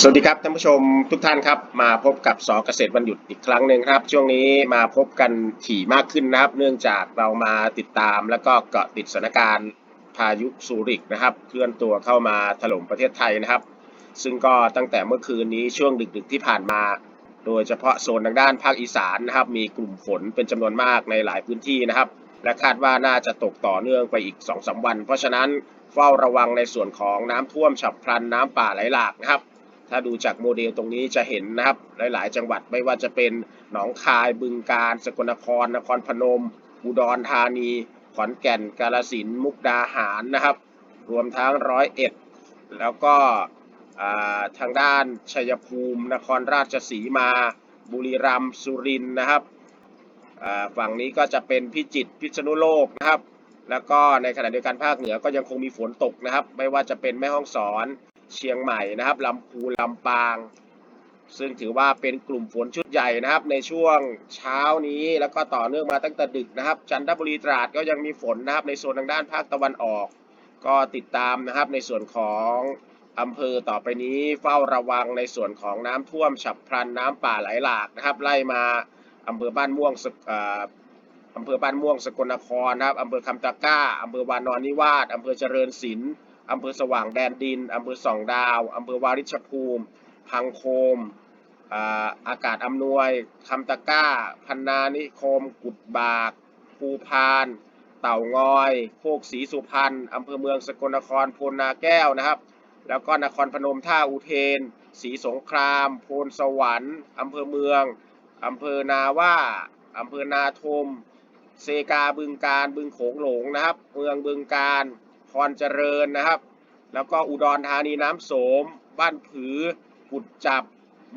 สวัสดีครับท่านผู้ชมทุกท่านครับ มาพบกับสอเกษตรวันหยุดอีกครั้งหนึ่งครับ ช่วงนี้มาพบกันถี่มากขึ้นนะครับ เนื่องจากเรามาติดตามแล้วก็เกาะติดสถานการณ์พายุซูริกนะครับ เคลื่อนตัวเข้ามาถล่มประเทศไทยนะครับ ซึ่งก็ตั้งแต่เมื่อคืนนี้ช่วงดึกๆที่ผ่านมา โดยเฉพาะโซนทางด้านภาคอีสานนะครับ มีกลุ่มฝนเป็นจำนวนมากในหลายพื้นที่นะครับ และคาดว่าน่าจะตกต่อเนื่องไปอีก2-3วัน เพราะฉะนั้นเฝ้าระวังในส่วนของน้ำท่วมฉับพลันน้ำป่าไหลหลากนะครับ ถ้าดูจากโมเดลตรงนี้จะเห็นนะครับ หลาย ๆ จังหวัดไม่ว่าจะเป็นหนองคายบึงกาฬสกลนคร นครพนม อุดรธานี ขอนแก่น กาฬสินธุ์มุกดาหารนะครับ รวมทั้งร้อยเอ็ดแล้วก็ทางด้านชัยภูมิ นครราชสีมา บุรีรัมย์สุรินทร์นะครับฝั่งนี้ก็จะเป็นพิจิตรพิษณุโลกนะครับ แล้วก็ในขณะเดียวกันภาคเหนือก็ยังคงมีฝนตกนะครับ ไม่ว่าจะเป็นแม่ฮ่องสอน เชียงใหม่นะครับลำพูนลำปาง ซึ่งถือว่าเป็นกลุ่มฝนชุดใหญ่นะครับ ในช่วงเช้านี้แล้วก็ต่อเนื่องมาตั้งแต่ดึกนะครับ จันทบุรีตราดก็ยังมีฝนนะครับในโซนทางด้านภาคตะวันออก ก็ติดตามนะครับในส่วนของอำเภอต่อไปนี้เฝ้าระวังในส่วนของน้ำท่วมฉับพลันน้ำป่าไหลหลากนะครับ ไล่มาอำเภอบ้านม่วงสกอำเภอบ้านม่วงสกลนครนะครับอำเภอคำตะก้าอำเภอวานอนนิวาสอำเภอเจริญศิลป์ อำเภอสว่างแดนดิน อำเภอสองดาว อำเภอวาริชภูมิ พังโคม อากาศอำนวย คำตะก้า พันนานิคม กุดบาก ภูพาน เต่างอย โคกศรีสุพรรณ อำเภอเมืองสกลนคร โพนนาแก้วนะครับ แล้วก็นครพนมท่าอุเทน ศรีสงคราม โพนสวรรค์ อำเภอเมือง อำเภอนาว่าอำเภอนาทม เซกาบึงการ บึงโขงหลงนะครับ เมืองบึงการ พรเจริญนะครับ แล้วก็อุดรธานีน้ำโสม บ้านผือ กุดจับ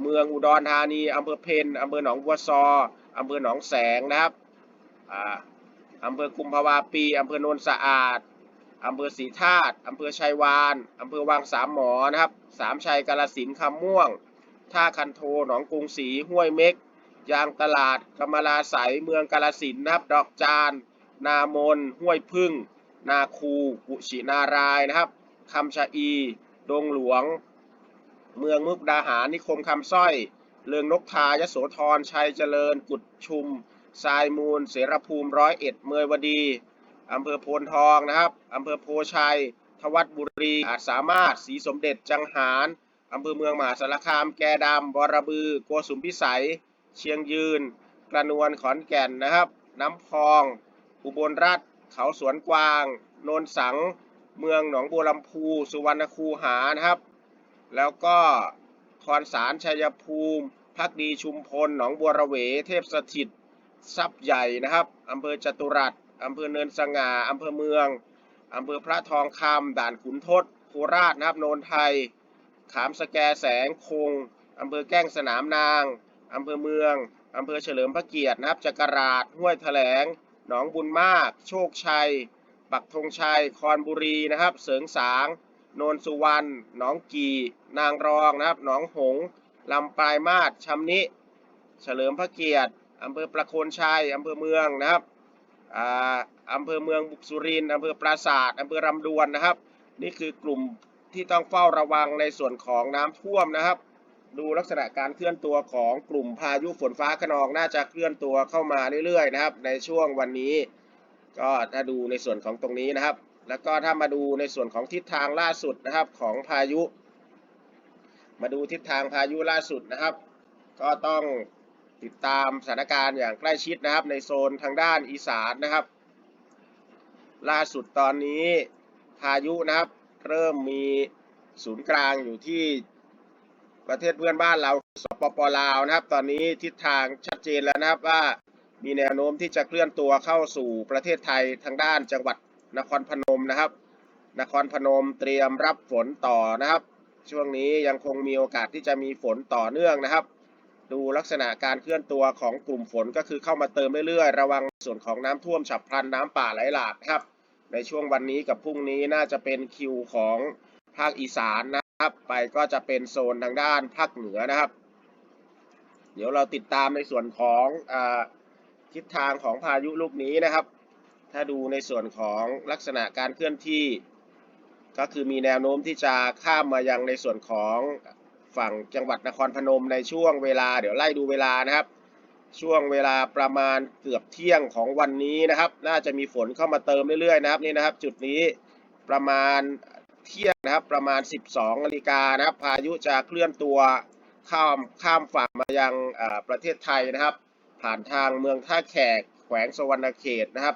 เมืองอุดรธานีอำเภอเพนอำเภอหนองบัวซออำเภอหนองแสงนะครับอ่าอำเภอกุมภาวาปีอำเภอโนนสะอาดอำเภอศรีธาตุอำเภอชัยวานอำเภอวังสามหมอนะครับ สามชัยกาลสินคำม่วง ท่าคันโท หนองกรุงศรี ห้วยเม็ก ยางตลาดกำมะลาใสเมืองกาลสินนะครับ ดอกจาน นามน ห้วยพึ่ง นาคูกุชินารายนะครับคำชะอี ดงหลวง เมืองมุกดาหารนิคมคำสร้อย เลืองนกทายโสธรชัยเจริญ กุดชุมทรายมูล เสรภูมิร้อยเอ็ดเมยวดีอำเภอโพนทองนะครับอำเภอโพชัย ทวัดบุรีอาจสามารถศรีสมเด็จจังหารอำเภอเมืองมหาสารคามแกดำบรบือโกสุมพิสัย เชียงยืน กระนวลขอนแก่นนะครับ น้ำพอง อุบลราช เขาสวนกวาง โนนสัง เมืองหนองบัวลำพู สุวรรณคูหานะครับ แล้วก็คอนสารชัยภูมิพักดีชุมพล หนองบัวระเว เทพสถิตทรัพย์ใหญ่นะครับอำเภอจตุรัสอำเภอเนินสง่าอำเภอเมืองอำเภอพระทองคำด่านขุนทดโคราชนะครับโนนไทย ขามสแกแสงคงอำเภอแก้งสนามนางอำเภอเมืองอำเภอเฉลิมพระเกียรตินะครับจักราชห้วยแถลง หนองบุญมาก โชคชัย ปักธงชัย คอนบุรีนะครับ เสริงสาง โนนสุวรรณ หนองกี นางรองนะครับ หนองหงส์ลำปลายมาศชำนิ เฉลิมพระเกียรติอำเภอประโคนชัยอำเภอเมืองนะครับอ่าอำเภอเมืองบุกสุรินอำเภอปราศาสาทอำเภอรำดวนนะครับ นี่คือกลุ่มที่ต้องเฝ้าระวังในส่วนของน้ำท่วมนะครับ ดูลักษณะการเคลื่อนตัวของกลุ่มพายุฝนฟ้าขนองน่าจะเคลื่อนตัวเข้ามาเรื่อยๆนะครับ ในช่วงวันนี้ ก็ถ้าดูในส่วนของตรงนี้นะครับ แล้วก็ถ้ามาดูในส่วนของทิศทางล่าสุดนะครับของพายุ มาดูทิศทางพายุล่าสุดนะครับ ก็ต้องติดตามสถานการณ์อย่างใกล้ชิดนะครับ ในโซนทางด้านอีสานนะครับ ล่าสุดตอนนี้พายุนะครับ เริ่มมีศูนย์กลางอยู่ที่ ประเทศเพื่อนบ้านเราสปปลาวนะครับ ตอนนี้ทิศทางชัดเจนแล้วนะครับว่ามีแนวโน้มที่จะเคลื่อนตัวเข้าสู่ประเทศไทยทางด้านจังหวัดนครพนมนะครับ นครพนมเตรียมรับฝนต่อนะครับ ช่วงนี้ยังคงมีโอกาสที่จะมีฝนต่อเนื่องนะครับ ดูลักษณะการเคลื่อนตัวของกลุ่มฝนก็คือเข้ามาเติมเรื่อยๆ ระวังส่วนของน้ำท่วมฉับพลันน้ำป่าไหลหลากครับ ในช่วงวันนี้กับพรุ่งนี้น่าจะเป็นคิวของภาคอีสานนะ ครับไปก็จะเป็นโซนทางด้านภาคเหนือนะครับ เดี๋ยวเราติดตามในส่วนของอทิศทางของพายุลูกนี้นะครับ ถ้าดูในส่วนของลักษณะการเคลื่อนที่ ก็คือมีแนวโน้มที่จะข้ามมายังในส่วนของฝั่งจังหวัดนครพนมในช่วงเวลา เดี๋ยวไล่ดูเวลานะครับ ช่วงเวลาประมาณเกือบเที่ยงของวันนี้นะครับ น่าจะมีฝนเข้ามาเติมเรื่อยๆนะครับนี่นะครับ จุดนี้ประมาณ เที่ยงนะครับ ประมาณ 12นาฬิกานะครับ พายุจะเคลื่อนตัวข้ามข้ามฝั่งมายังประเทศไทยนะครับ ผ่านทางเมืองท่าแขกแขวงสวรรณเขตนะครับ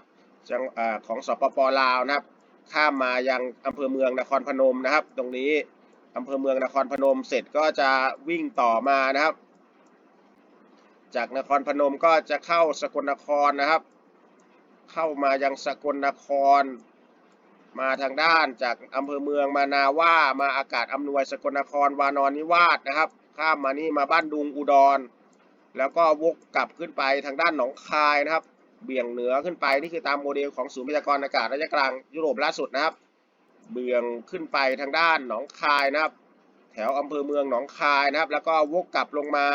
อของสปปลาวนะครับ ข้ามมายังอำเภอเมืองนครพนมนะครับ ตรงนี้อำเภอเมืองนครพนมเสร็จก็จะวิ่งต่อมานะครับ จากนครพนมก็จะเข้าสกลนครนะครับ เข้ามายังสกลนคร มาทางด้านจากอำเภอเมืองมานาว่ามาอากาศอำนวยสกลนครวานอนนิวาสนะครับ ข้ามมานี่มาบ้านดุงอุดร แล้วก็วกกลับขึ้นไปทางด้านหนองคายนะครับ เบี่ยงเหนือขึ้นไปนี่คือตามโมเดลของศูนย์พยากรณ์อากาศระยะกลางยุโรปล่าสุดนะครับ เบี่ยงขึ้นไปทางด้านหนองคายนะครับ แถวอำเภอเมืองหนองคายนะครับ แล้วก็วกกลับลงมา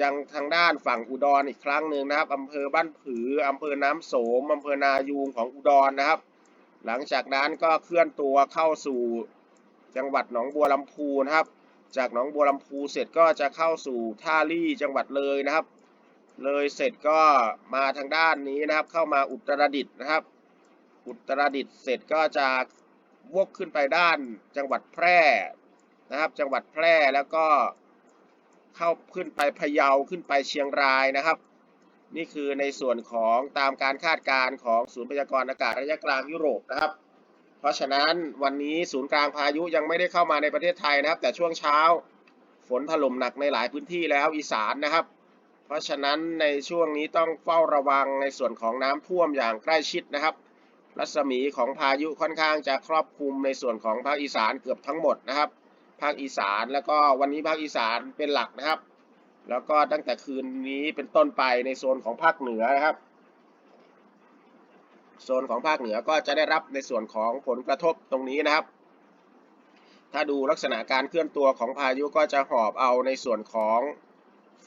ยังทางด้านฝั่งอุดรอีกครั้งหนึ่งนะครับอำเภอบ้านผืออำเภอน้ำโสมอำเภอนายูงของอุดรนะครับ หลังจากนั้นก็เคลื่อนตัวเข้าสู่จังหวัดหนองบัวลำพูนะครับ จากหนองบัวลำพูเสร็จก็จะเข้าสู่ท่าลี่จังหวัดเลยนะครับ เลยเสร็จก็มาทางด้านนี้นะครับ เข้ามาอุตรดิตถ์นะครับ อุตรดิตถ์เสร็จก็จะวกขึ้นไปด้านจังหวัดแพร่นะครับ จังหวัดแพร่แล้วก็เข้าขึ้นไปพะเยาขึ้นไปเชียงรายนะครับ นี่คือในส่วนของตามการคาดการณ์ของศูนย์พยากรณ์อากาศระยะกลางยุโรปนะครับ เพราะฉะนั้นวันนี้ศูนย์กลางพายุยังไม่ได้เข้ามาในประเทศไทยนะครับ แต่ช่วงเช้าฝนถล่มหนักในหลายพื้นที่แล้วอีสานนะครับ เพราะฉะนั้นในช่วงนี้ต้องเฝ้าระวังในส่วนของน้ำท่วมอย่างใกล้ชิดนะครับ รัศมีของพายุค่อนข้างจะครอบคลุมในส่วนของภาคอีสานเกือบทั้งหมดนะครับ ภาคอีสานแล้วก็วันนี้ภาคอีสานเป็นหลักนะครับ แล้วก็ตั้งแต่คืนนี้เป็นต้นไปในโซนของภาคเหนือนะครับ โซนของภาคเหนือก็จะได้รับในส่วนของผลกระทบตรงนี้นะครับ ถ้าดูลักษณะการเคลื่อนตัวของพายุก็จะหอบเอาในส่วนของ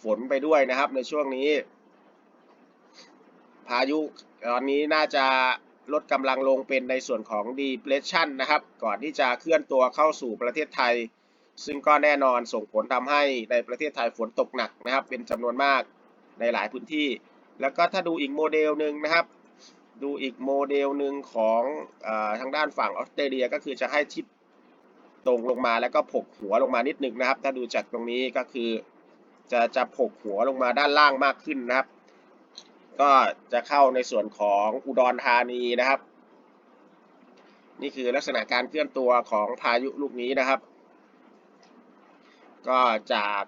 ฝนไปด้วยนะครับในช่วงนี้ พายุตอนนี้น่าจะลดกำลังลงเป็นในส่วนของ depression นะครับ ก่อนที่จะเคลื่อนตัวเข้าสู่ประเทศไทย ซึ่งก็แน่นอนส่งผลทำให้ในประเทศไทยฝนตกหนักนะครับ เป็นจำนวนมากในหลายพื้นที่ แล้วก็ถ้าดูอีกโมเดลหนึ่งนะครับ ดูอีกโมเดลหนึ่งของอทางด้านฝั่งออสเตรเลียก็คือจะให้ทิศตรงลงมาแล้วก็ผกหัวลงมานิดหนึ่งนะครับ ถ้าดูจากตรงนี้ก็คือ จะจะผกหัวลงมาด้านล่างมากขึ้นนะครับ ก็จะเข้าในส่วนของอุดรธานีนะครับ นี่คือลักษณะการเคลื่อนตัวของพายุลูกนี้นะครับ ก็จาก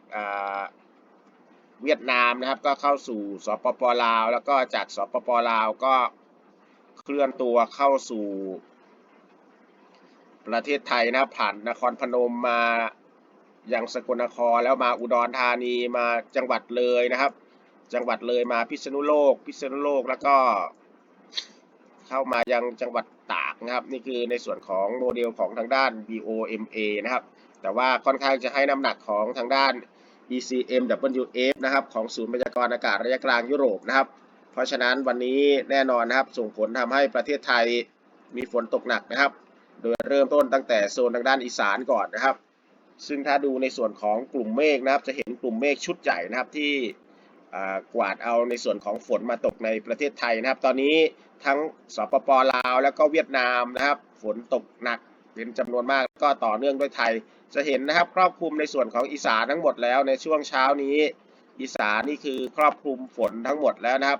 เวียดนามนะครับก็เข้าสู่สปปลาว แล้วก็จากสปปลาวก็เคลื่อนตัวเข้าสู่ประเทศไทยนะครับผ่านนครพนมมายังสกลนครแล้วมาอุดรธานีมาจังหวัดเลยนะครับ จังหวัดเลยมาพิษณุโลก พิษณุโลกแล้วก็เข้ามายังจังหวัด นะครับนี่คือในส่วนของโมเดลของทางด้าน BOMA นะครับ แต่ว่าค่อนข้างจะให้น้ำหนักของทางด้าน ECMWF นะครับของศูนย์พยากรณ์อากาศระยะกลางยุโรปนะครับ เพราะฉะนั้นวันนี้แน่นอนนะครับส่งผลทำให้ประเทศไทยมีฝนตกหนักนะครับ โดยเริ่มต้นตั้งแต่โซนทางด้านอีสานก่อนนะครับ ซึ่งถ้าดูในส่วนของกลุ่มเมฆนะครับ จะเห็นกลุ่มเมฆชุดใหญ่นะครับที่ กวาดเอาในส่วนของฝนมาตกในประเทศไทยนะครับ ตอนนี้ทั้งสปปลาว แล้วก็เวียดนามนะครับ ฝนตกหนักเป็นจำนวนมากก็ต่อเนื่องด้วยไทย จะเห็นนะครับครอบคลุมในส่วนของอีสานทั้งหมดแล้วในช่วงเช้านี้ อีสานนี่คือครอบคลุมฝนทั้งหมดแล้วนะครับ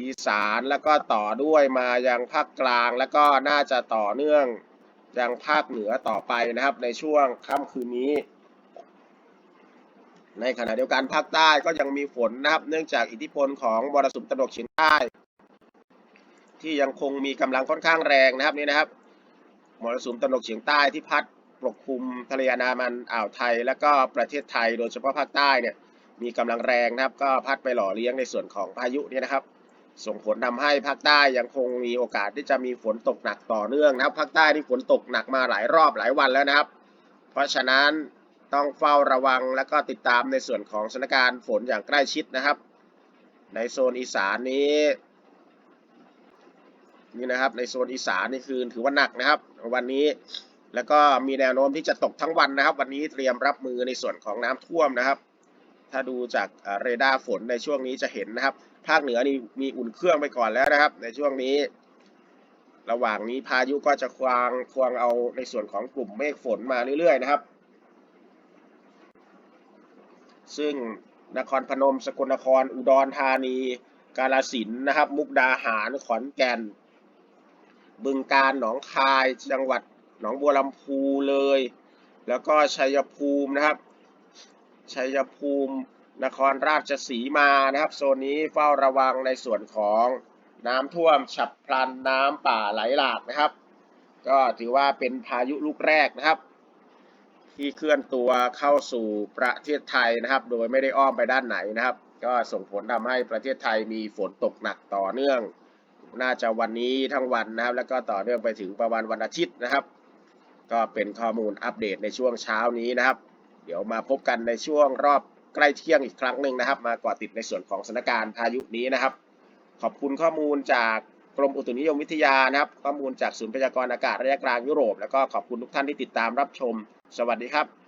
อีสานแล้วก็ต่อด้วยมายังภาคกลางแล้วก็น่าจะต่อเนื่องยังภาคเหนือต่อไปนะครับ ในช่วงค่ำคืนนี้ ในขณะเดียวกันภาคใต้ก็ยังมีฝนนะครับ เนื่องจากอิทธิพลของมรสุมตะวันกเฉียงใต้ที่ยังคงมีกำลังค่อนข้างแรงนะครับนี่นะครับมรสุมตะวันกเฉียงใต้ที่พัดปกคลุมทะเลอันดามันอ่าวไทย และก็ประเทศไทย โดยเฉพาะภาคใต้เนี่ยมีกำลังแรงนะครับ ก็พัดไปหล่อเลี้ยงในส่วนของพายุเนี่ยนะครับ ส่งผลทำให้ภาคใต้ยังคงมีโอกาสที่จะมีฝนตกหนักต่อเนื่องนะครับภาคใต้ที่ฝนตกหนักมาหลายรอบหลายวันแล้วนะครับ เพราะฉะนั้น ต้องเฝ้าระวังและก็ติดตามในส่วนของสถานการณ์ฝนอย่างใกล้ชิดนะครับ ในโซนอีสานนี้นี่นะครับในโซนอีสานนี่คือถือว่าหนักนะครับ วันนี้แล้วก็มีแนวโน้มที่จะตกทั้งวันนะครับ วันนี้เตรียมรับมือในส่วนของน้ำท่วมนะครับ ถ้าดูจากเรดาร์ฝนในช่วงนี้จะเห็นนะครับ ภาคเหนือนี่มีอุ่นเครื่องไปก่อนแล้วนะครับ ในช่วงนี้ ระหว่างนี้พายุก็จะควางควางเอาในส่วนของกลุ่มเมฆฝนมาเรื่อยๆนะครับ ซึ่งนครพนม สกลนคร อุดรธานี กาฬสินนะครับ มุกดาหาร ขอนแก่น บึงกาฬ หนองคาย จังหวัดหนองบัวลำพูเลย แล้วก็ชัยภูมินะครับ ชัยภูมิ นครราชสีมานะครับ โซนนี้เฝ้าระวังในส่วนของน้ำท่วมฉับพลันน้ำป่าไหลหลากนะครับ ก็ถือว่าเป็นพายุลูกแรกนะครับ ที่เคลื่อนตัวเข้าสู่ประเทศไทยนะครับ โดยไม่ได้อ้อมไปด้านไหนนะครับ ก็ส่งผลทำให้ประเทศไทยมีฝนตกหนักต่อเนื่อง น่าจะวันนี้ทั้งวันนะครับ แล้วก็ต่อเนื่องไปถึงประมาณวันอาทิตย์นะครับ ก็เป็นข้อมูลอัปเดตในช่วงเช้านี้นะครับ เดี๋ยวมาพบกันในช่วงรอบใกล้เที่ยงอีกครั้งหนึ่งนะครับ มาเกาะติดในส่วนของสถานการณ์พายุนี้นะครับ ขอบคุณข้อมูลจากกรมอุตุนิยมวิทยานะครับ ข้อมูลจากศูนย์พยากรณ์อากาศระยะกลางยุโรป แล้วก็ขอบคุณทุกท่านที่ติดตามรับชม สวัสดีครับ